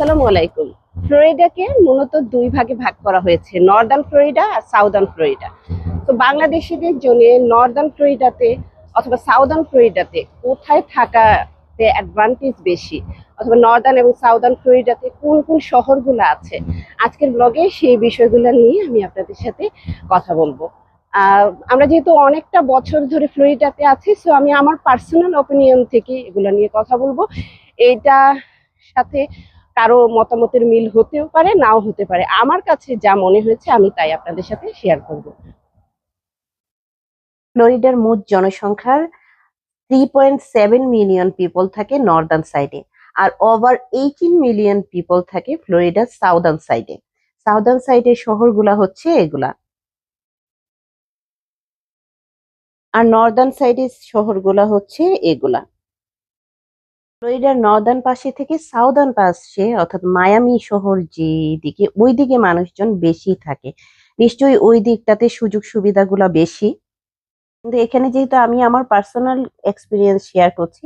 আসসালামু আলাইকুম। ফ্লোরিডাকে মূলত দুই ভাগে ভাগ করা হয়েছে, নর্দার্ন ফ্লোরিডা আর সাউদার্ন ফ্লোরিডা। তো বাংলাদেশিদের জন্য নর্দার্ন ফ্লোরিডাতে অথবা সাউদার্ন ফ্লোরিডাতে কোথায় থাকাতে অ্যাডভান্টেজ বেশি? অথবা নর্দার্ন এবং সাউদার্ন ফ্লোরিডাতে কোন কোন শহরগুলো আছে? আজকের ব্লগে সেই বিষয়গুলো নিয়ে আমি আপনাদের সাথে কথা বলব। আমরা যেহেতু অনেকটা বছর ধরে ফ্লোরিডাতে আছি সো আমি আমার পার্সোনাল অপিনিয়ন থেকে এগুলো নিয়ে কথা বলব। এটা সাথে কারও মতামতের মিল হতেও পারে, নাও হতে পারে। আমার কাছে যা মনে হয়েছে, আমি তাই আপনাদের সাথে শেয়ার করব। ফ্লোরিডার মোট জনসংখ্যার three point seven million people থাকে নর্দার্ন সাইডে আর ওভার এইটিন মিলিয়ন পিপল থাকে ফ্লোরিডার সাউদার্ন সাইডে সাউদার্ন সাইডের শহরগুলা হচ্ছে এগুলা। আর নর্দার্ন সাইডের শহরগুলা হচ্ছে এগুলা। ফ্লোরিডার নর্দার্ন পাশে থেকে সাউদার্ন পাশে, অর্থাৎ মায়ামি শহর যে দিকে ওই দিকে মানুষজন বেশি থাকে। নিশ্চয়ই ওই দিকটাতে সুযোগ সুবিধাগুলো বেশি। কিন্তু এখানে যেহেতু আমি আমার পার্সোনাল এক্সপিরিয়েন্স শেয়ার করছি,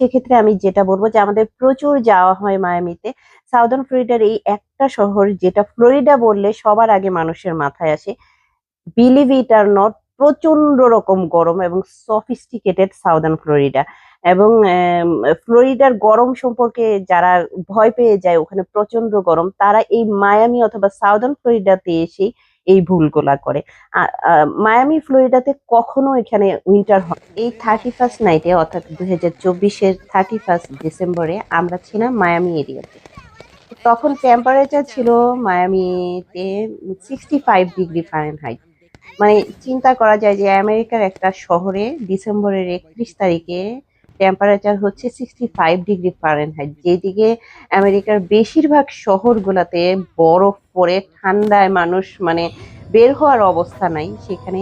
সেক্ষেত্রে আমি যেটা বলব যে আমাদের প্রচুর যাওয়া হয় মায়ামিতে। সাউদার্ন ফ্লোরিডার এই একটা শহর যেটা ফ্লোরিডা বললে সবার আগে মানুষের মাথায় আসে। বিলিভ ইট আর নট প্রচণ্ড রকম গরম এবং সফিস্টিকেটেড সাউদার্ন ফ্লোরিডা এবং ফ্লোরিডার গরম সম্পর্কে যারা ভয় পেয়ে যায় ওখানে প্রচণ্ড গরম, তারা এই মায়ামি অথবা সাউদার্ন ফ্লোরিডাতে এসেই এই ভুলগুলা করে। মায়ামি ফ্লোরিডাতে কখনো এখানে উইন্টার হয় এই থার্টি ফার্স্ট নাইটে অর্থাৎ দু হাজার চব্বিশের থার্টি ফার্স্ট ডিসেম্বরে আমরা ছিলাম মায়ামি এরিয়াতে। তখন টেম্পারেচার ছিল মায়ামিতে সিক্সটি ফাইভ ডিগ্রি ফারেনহাইট মানে চিন্তা করা যায় যে আমেরিকার একটা শহরে ডিসেম্বরের একত্রিশ তারিখে টেম্পারেচার হচ্ছে সিক্সটি ফাইভ ডিগ্রি ফারেনহাইট যেদিকে আমেরিকার বেশিরভাগ শহরগুলোতে বরফ পড়ে, ঠান্ডায় মানুষ মানে বের হওয়ার অবস্থা নাই। সেখানে,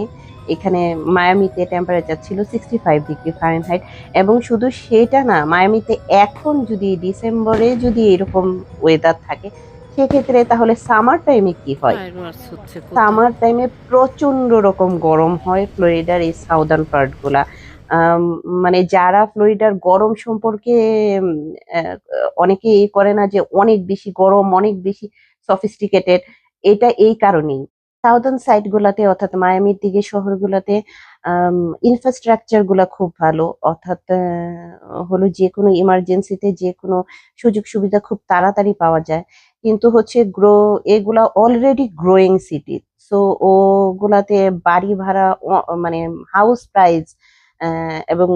এখানে মায়ামিতে টেম্পারেচার ছিল সিক্সটি ফাইভ ডিগ্রি ফারেনহাইট এবং শুধু সেটা না, মায়ামিতে এখন যদি ডিসেম্বরে যদি এরকম ওয়েদার থাকে সেক্ষেত্রে তাহলে সামার টাইমে কি হয়? সামার টাইমে প্রচণ্ড রকম গরম হয় ফ্লোরিডার এই সাউদার্ন পার্টগুলা। আম, মানে যারা ফ্লোরিডার গরম সম্পর্কে অনেকে এই করে না যে অনেক বেশি গরম অনেক বেশি সফিস্টিকেটেড এটা এই কারণেই। সাউদার্ন সাইড গুলাতে অর্থাৎ মায়ামির দিকে শহর শহরগুলোতে ইনফ্রাস্ট্রাকচারগুলা খুব ভালো। অর্থাৎ হলো যে কোনো ইমার্জেন্সিতে যে কোনো সুযোগ সুবিধা খুব তাড়াতাড়ি পাওয়া যায়। কিন্তু হচ্ছে গ্রো, এগুলা অলরেডি গ্রোয়িং সিটি সো ওগুলাতে বাড়ি ভাড়া মানে হাউস প্রাইস এবং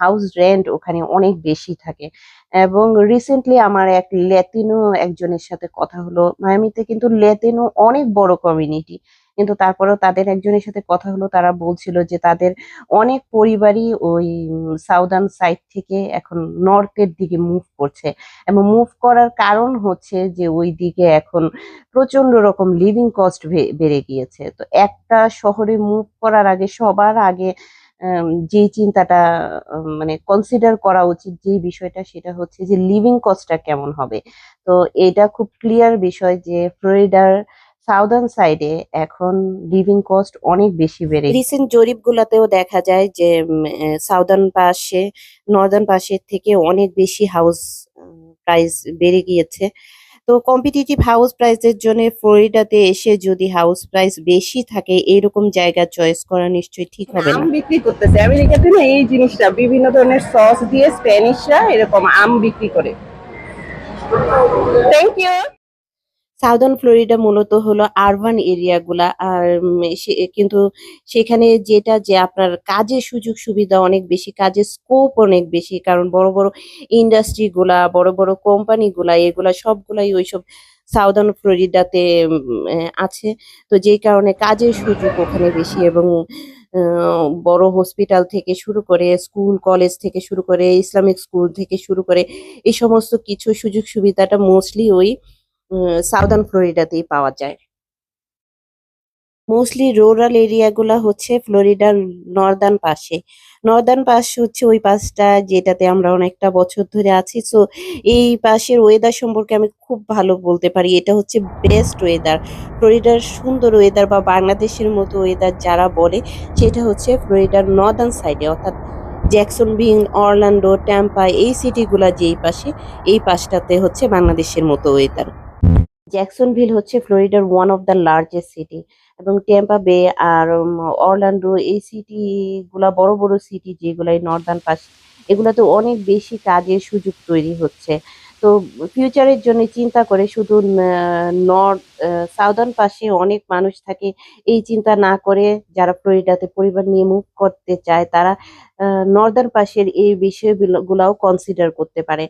হাউস রেন্ট ওখানে অনেক বেশি থাকে। এবং রিসেন্টলি আমার এক ল্যাতিনো একজনের সাথে কথা হলো। মায়ামিতে কিন্তু ল্যাতিনো অনেক বড় কমিউনিটি কিন্তু তারপরেও তাদের একজনের সাথে কথা হলো, তারা বলছিল যে তাদের অনেক পরিবারই ওই সাউদার্ন সাইড থেকে এখন নর্থের দিকে মুভ করছে। এবং মুভ করার কারণ হচ্ছে যে ওই দিকে এখন প্রচণ্ড রকম লিভিং কস্ট বেড়ে গিয়েছে। তো একটা শহরে মুভ করার আগে, সবার আগে যে চিন্তাটা মানে কনসিডার করা উচিত যে বিষয়টা, সেটা হচ্ছে যে লিভিং কস্টটা কেমন হবে। তো এটা খুব ক্লিয়ার বিষয় যে ফ্লোরিডার সাউদার্ন সাইডে এখন লিভিং কস্ট অনেক বেশি বেড়ে রিসেন্ট জরিপগুলোতেও দেখা যায় যে সাউদার্ন পাশে নর্দার্ন পাশের থেকে অনেক বেশি হাউস প্রাইস বেড়ে গিয়েছে। তো কম্পিটিটিভ হাউস প্রাইসের জন্য ফ্লোরিডাতে এসে যদি হাউস প্রাইস বেশি থাকে এরকম জায়গা চয়েস করা নিশ্চয়ই ঠিক হবে না। আম বিক্রি করতেছে। আমেরিকাতে না এই জিনিসটা বিভিন্ন ধরনের সস দিয়ে স্প্যানিশরা এরকম আম বিক্রি করে। থ্যাংক ইউ সাউদার্ন ফ্লোরিডা মূলত হলো আরবান এরিয়াগুলা, আর কিন্তু সেখানে যেটা যে আপনার কাজের সুযোগ সুবিধা অনেক বেশি, কাজের স্কোপ অনেক বেশি, কারণ বড় বড় ইন্ডাস্ট্রি গুলা বড় বড় কোম্পানি গুলা এগুলা সবগুলাই ওইসব সাউদার্ন ফ্লোরিডাতে আছে। তো যেই কারণে কাজের সুযোগ ওখানে বেশি এবং বড় হসপিটাল থেকে শুরু করে স্কুল কলেজ থেকে শুরু করে, ইসলামিক স্কুল থেকে শুরু করে, এই সমস্ত কিছু সুযোগ সুবিধাটা মোস্টলি ওই সাউদার্ন ফ্লোরিডাতেই পাওয়া যায়। মোস্টলি রুরাল এরিয়াগুলা হচ্ছে ফ্লোরিডার নর্দার্ন পাশে। নর্দার্ন পাশ হচ্ছে ওই পাশটা যেটাতে আমরা অনেকটা বছর ধরে আছি। সো এই পাশের ওয়েদার সম্পর্কে আমি খুব ভালো বলতে পারি। এটা হচ্ছে বেস্ট ওয়েদার ফ্লোরিডার সুন্দর ওয়েদার বা বাংলাদেশের মতো ওয়েদার যারা বলে, সেটা হচ্ছে ফ্লোরিডার নর্দার্ন সাইডে অর্থাৎ জ্যাকসনভিল অরল্যান্ডো ট্যাম্পা এই সিটিগুলা যেই পাশে, এই পাশটাতে হচ্ছে বাংলাদেশের মতো ওয়েদার জ্যাকসনভিল হচ্ছে ফ্লোরিডার one of the largest city এবং টেম্পা বে আর অরল্যান্ডো, এই সিটিগুলা, বড় বড় সিটি যেগুলো এই নর্দার্ন পাশ, এগুলোতে অনেক বেশি কাজের সুযোগ তৈরি হচ্ছে। তো ফিউচারের জন্য চিন্তা করে শুধু নর্থ সাউদার্ন পাশে অনেক মানুষ থাকে। এই চিন্তা না করে যারা ফ্লোরিডাতে পরিবার নিয়ে মুভ করতে চায়, তারা নর্দার্ন পাশের এই বিষয়গুলোও কনসিডার করতে পারে।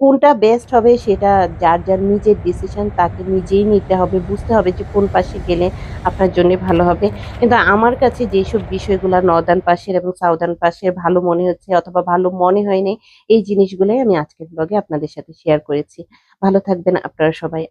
কোনটা বেস্ট হবে সেটা যার যার নিজের ডিসিশন তাকে নিজেই নিতে হবে, বুঝতে হবে যে কোন পাশে গেলে আপনার জন্য ভালো হবে। কিন্তু আমার কাছে যেসব বিষয়গুলো নর্দার্ন পাশের এবং সাউদার্ন পাশের ভালো মনে হচ্ছে অথবা ভালো মনে হয়নি এই জিনিসগুলোই আমি আজকের ব্লগে আপনাদের সাথে শেয়ার করেছি। ভালো থাকবেন আপনারা সবাই।